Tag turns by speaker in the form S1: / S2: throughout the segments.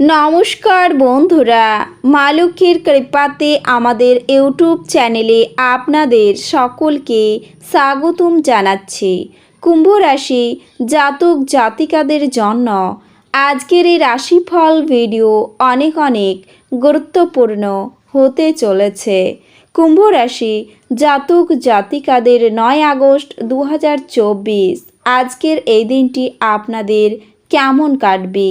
S1: নমস্কার বন্ধুরা মা লক্ষ্মীর কৃপাতে আমাদের ইউটিউব চ্যানেলে আপনাদের সকলকে স্বাগতম জানাচ্ছি। কুম্ভ রাশি জাতক জাতিকাদের জন্য আজকের এই রাশিফল ভিডিও অনেক অনেক গুরুত্বপূর্ণ হতে চলেছে। কুম্ভ রাশি জাতক জাতিকাদের নয় আগস্ট দু হাজার চব্বিশ। আজকের এই দিনটি আপনাদের কেমন কাটবে?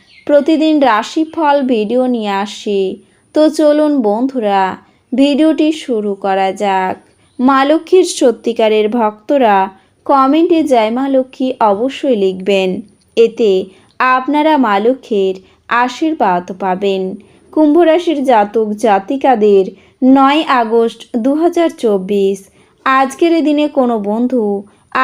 S1: প্রতিদিন রাশিফল ভিডিও নিয়ে আসি। তো চলুন বন্ধুরা, ভিডিওটি শুরু করা যাক। মা লক্ষ্মীর সত্যিকারের ভক্তরা কমেন্টে জয় মা লক্ষ্মী অবশ্যই লিখবেন। এতে আপনারা মা লক্ষ্মীর আশীর্বাদ পাবেন। কুম্ভরাশির জাতক জাতিকাদের নয় আগস্ট দু হাজার চব্বিশ। আজকের দিনে কোনো বন্ধু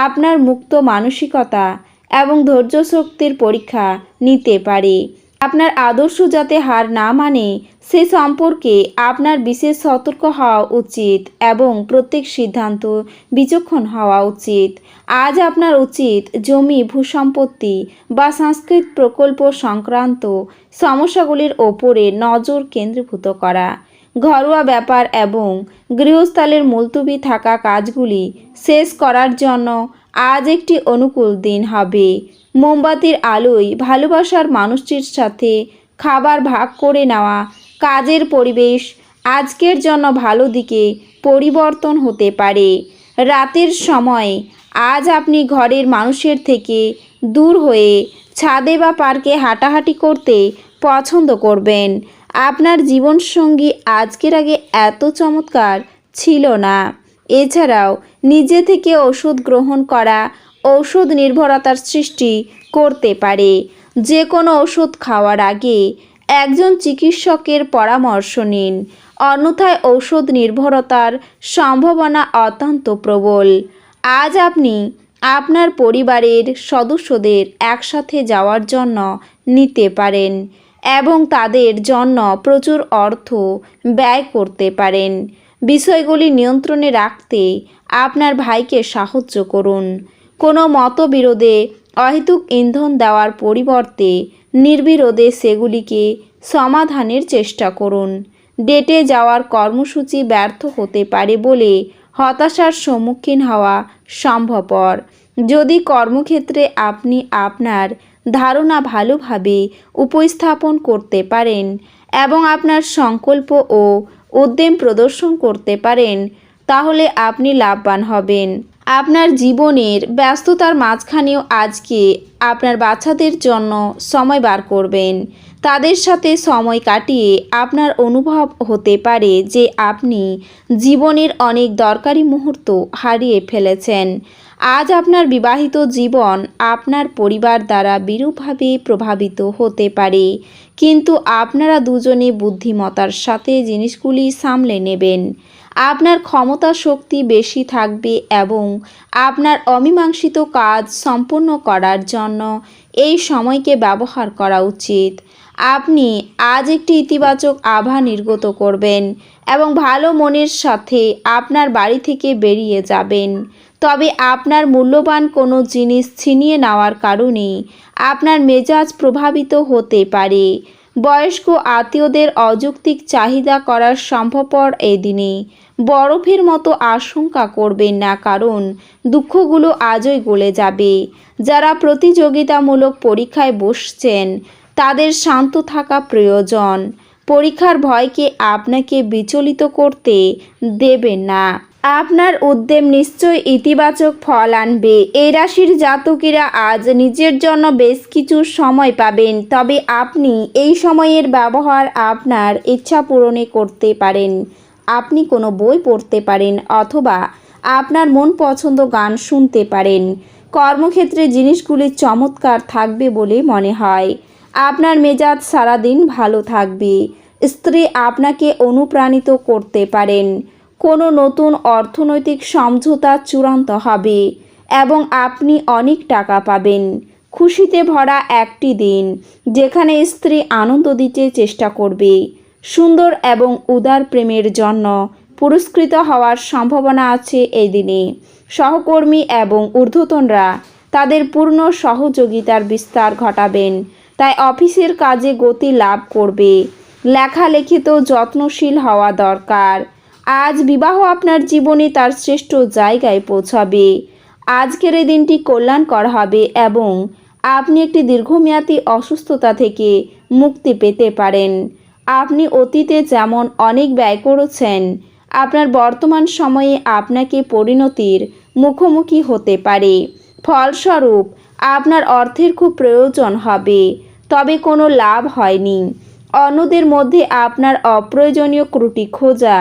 S1: আপনার মুক্ত মানসিকতা এবং ধৈর্য শক্তির পরীক্ষা নিতে পারে। আপনার আদর্শ যাতে হার না মানে সে সম্পর্কে আপনার বিশেষ সতর্ক হওয়া উচিত এবং প্রত্যেক সিদ্ধান্ত বিচক্ষণ হওয়া উচিত। আজ আপনার উচিত জমি, ভূসম্পত্তি বা সাংস্কৃতিক প্রকল্প সংক্রান্ত সমস্যাগুলির ওপরে নজর কেন্দ্রীভূত করা। ঘরোয়া ব্যাপার এবং গৃহস্থলের মুলতুবি থাকা কাজগুলি শেষ করার জন্য আজ একটি অনুকূল দিন হবে। মোমবাতির আলোয় ভালোবাসার মানুষটির সাথে খাবার ভাগ করে নেওয়া, কাজের পরিবেশ আজকের জন্য ভালো দিকে পরিবর্তন হতে পারে। রাতের সময় আজ আপনি ঘরের মানুষের থেকে দূর হয়ে ছাদে বা পার্কে হাঁটাহাঁটি করতে পছন্দ করবেন। আপনার জীবনসঙ্গী আজকের আগে এত চমৎকার ছিল না। এছাড়াও নিজে থেকে ওষুধ গ্রহণ করা ঔষধ নির্ভরতার সৃষ্টি করতে পারে। যে কোনো ওষুধ খাওয়ার আগে একজন চিকিৎসকের পরামর্শ নিন। অন্যথায় ঔষধ নির্ভরতার সম্ভাবনা অত্যন্ত প্রবল। আজ আপনি আপনার পরিবারের সদস্যদের একসাথে যাওয়ার জন্য নিতে পারেন এবং তাদের জন্য প্রচুর অর্থ ব্যয় করতে পারেন। বিষয়গুলি নিয়ন্ত্রণে রাখতে আপনার ভাইকে সাহায্য করুন। কোনো মতবিরোধে অহেতুক ইন্ধন দেওয়ার পরিবর্তে নির্বিরোধে সেগুলিকে সমাধানের চেষ্টা করুন। ডেটে যাওয়ার কর্মসূচি ব্যর্থ হতে পারে বলে হতাশার সম্মুখীন হওয়া সম্ভবপর। যদি কর্মক্ষেত্রে আপনি আপনার ধারণা ভালোভাবে উপস্থাপন করতে পারেন এবং আপনার সংকল্প ও উদ্যম প্রদর্শন করতে পারেন, তাহলে আপনি লাভবান হবেন। আপনার জীবনের ব্যস্ততার মাঝখানেও আজকে আপনার বাচ্চাদের জন্য সময় বার করবেন। তাদের সাথে সময় কাটিয়ে আপনার অনুভব হতে পারে যে আপনি জীবনের অনেক দরকারি মুহূর্ত হারিয়ে ফেলেছেন। আজ আপনার বিবাহিত জীবন আপনার পরিবার দ্বারা বিরূপভাবে প্রভাবিত হতে পারে। কিন্তু আপনারা দুজনে বুদ্ধিমতার সাথে জিনিসগুলি সামলে নেবেন। আপনার ক্ষমতা শক্তি বেশি থাকবে এবং আপনার অমীমাংসিত কাজ সম্পূর্ণ করার জন্য এই সময়কে ব্যবহার করা উচিত। আপনি আজ একটি ইতিবাচক আভা নির্গত করবেন এবং ভালো মনের সাথে আপনার বাড়ি থেকে বেরিয়ে যাবেন। তবে আপনার মূল্যবান কোনো জিনিস ছিনিয়ে নেওয়ার কারণে আপনার মেজাজ প্রভাবিত হতে পারে। বয়স্ক আত্মীয়দের অযৌক্তিক চাহিদা করার সম্ভবপর এই দিনে বরফের মতো আশঙ্কা করবেন না, কারণ দুঃখগুলো আজই গলে যাবে। যারা প্রতিযোগিতামূলক পরীক্ষায় বসছেন, তাদের শান্ত থাকা প্রয়োজন। পরীক্ষার ভয়কে আপনাকে বিচলিত করতে দেবেন না। আপনার উদ্যম নিশ্চয় ইতিবাচক ফল আনবে। এই রাশির জাতকেরা আজ নিজের জন্য বেশ কিছু সময় পাবেন। তবে আপনি এই সময়ের ব্যবহার আপনার ইচ্ছা পূরণে করতে পারেন। আপনি কোনো বই পড়তে পারেন অথবা আপনার মন পছন্দ গান শুনতে পারেন। কর্মক্ষেত্রে জিনিসগুলি চমৎকার থাকবে বলে মনে হয়। আপনার মেজাজ সারাদিন ভালো থাকবে। স্ত্রী আপনাকে অনুপ্রাণিত করতে পারেন। কোনো নতুন অর্থনৈতিক সমঝোতা চূড়ান্ত হবে এবং আপনি অনেক টাকা পাবেন। খুশিতে ভরা একটি দিন, যেখানে স্ত্রী আনন্দ দিতে চেষ্টা করবে। সুন্দর এবং উদার প্রেমের জন্য পুরস্কৃত হওয়ার সম্ভাবনা আছে এই দিনে। সহকর্মী এবং ঊর্ধ্বতনরা তাদের পূর্ণ সহযোগিতার বিস্তার ঘটাবেন, তাই অফিসের কাজে গতি লাভ করবে। লেখালেখিতেও যত্নশীল হওয়া দরকার। আজ বিবাহ আপনার জীবনে তার শ্রেষ্ঠ জায়গায় পৌঁছাবে। আজকের এই দিনটি কল্যাণকর হবে এবং আপনি একটি দীর্ঘমেয়াদী অসুস্থতা থেকে মুক্তি পেতে পারেন। আপনি অতীতে যেমন অনেক ব্যয় করেছেন, আপনার বর্তমান সময়ে আপনাকে পরিণতির মুখোমুখি হতে পারে। ফলস্বরূপ, আপনার অর্থের খুব প্রয়োজন হবে, তবে কোনো লাভ হয়নি। অন্যদের মধ্যে আপনার অপ্রয়োজনীয় ত্রুটি খোঁজা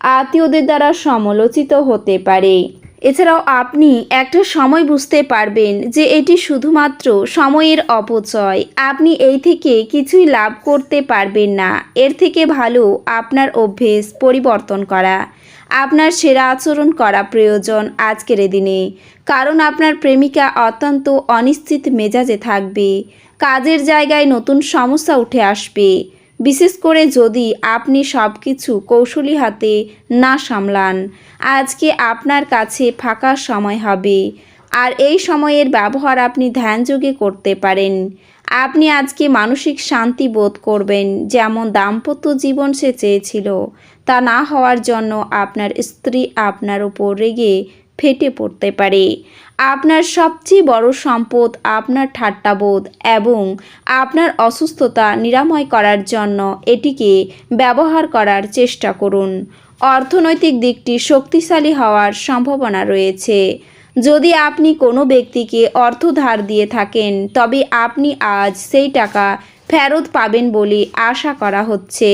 S1: আত্মীয়দের দ্বারা সমালোচিত হতে পারে। এছাড়াও আপনি একটা সময় বুঝতে পারবেন যে এটি শুধুমাত্র সময়ের অপচয়। আপনি এই থেকে কিছুই লাভ করতে পারবেন না। এর থেকে ভালো আপনার অভ্যেস পরিবর্তন করা। আপনার সেরা আচরণ করা প্রয়োজন আজকের দিনে। কারণ আপনার প্রেমিকা অত্যন্ত অনিশ্চিত মেজাজে থাকবে। কাজের জায়গায় নতুন সমস্যা উঠে আসবে। বিশেষ করে যদি আপনি সব কিছু কৌশলী হাতে না সামলান, আজকে আপনার কাছে ফাঁকা সময় হবে। আর এই সময়ের ব্যবহার আপনি ধ্যানযোগে করতে পারেন। আপনি আজকে মানসিক শান্তি বোধ করবেন, যেমন দাম্পত্য জীবন সে চেয়েছিল। তা না হওয়ার জন্য আপনার স্ত্রী আপনার উপর রেগে ফেটে পড়তে পারে। আপনার সবচেয়ে বড় সম্পদ আপনার ঠাট্টাবোধ এবং আপনার অসুস্থতা নিরাময় করার জন্য এটিকে ব্যবহার করার চেষ্টা করুন। অর্থনৈতিক দিকটি শক্তিশালী হওয়ার সম্ভাবনা রয়েছে। যদি আপনি কোনো ব্যক্তিকে অর্থ ধার দিয়ে থাকেন, তবে আপনি আজ সেই টাকা ফেরত পাবেন বলে আশা করা হচ্ছে।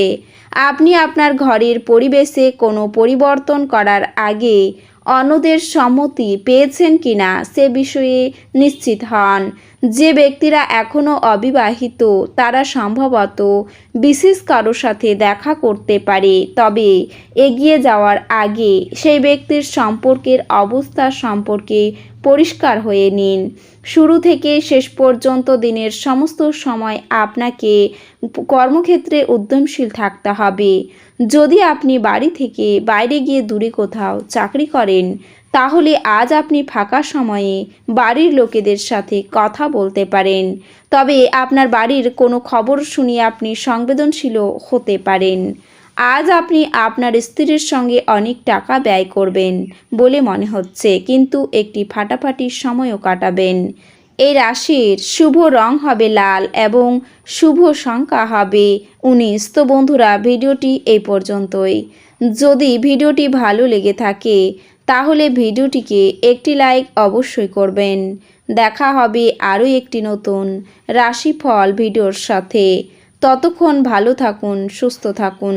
S1: আপনি আপনার ঘরের পরিবেশে কোনো পরিবর্তন করার আগে অন্যদের সম্মতি পেয়েছেন কিনা সে বিষয়ে নিশ্চিত হন। যে ব্যক্তিরা এখনও অবিবাহিত, তারা সম্ভবত বিশেষ কারও সাথে দেখা করতে পারে। তবে এগিয়ে যাওয়ার আগে সেই ব্যক্তির সম্পর্কের অবস্থা সম্পর্কে পরিষ্কার হয়ে নিন। শুরু থেকে শেষ পর্যন্ত দিনের সমস্ত সময় আপনাকে কর্মক্ষেত্রে উদ্যমশীল থাকতে হবে। যদি আপনি বাড়ি থেকে বাইরে গিয়ে দূরে কোথাও চাকরি করেন, তাহলে আজ আপনি ফাঁকা সময়ে বাড়ির লোকেদের সাথে কথা বলতে পারেন। তবে আপনার বাড়ির কোনো খবর শুনিয়ে আপনি সংবেদনশীল হতে পারেন। আজ আপনি আপনার স্ত্রীর সঙ্গে অনেক টাকা ব্যয় করবেন বলে মনে হচ্ছে, কিন্তু একটি ফাটাফাটি সময়ও কাটাবেন। এই রাশির শুভ রং হবে লাল এবং শুভ সংখ্যা হবে উনিশ। তো বন্ধুরা, ভিডিওটি এই পর্যন্তই। যদি ভিডিওটি ভালো লেগে থাকে, তাহলে ভিডিওটিকে একটি লাইক অবশ্যই করবেন। দেখা হবে আরও একটি নতুন রাশিফল ভিডিওর সাথে। ততক্ষণ ভালো থাকুন, সুস্থ থাকুন।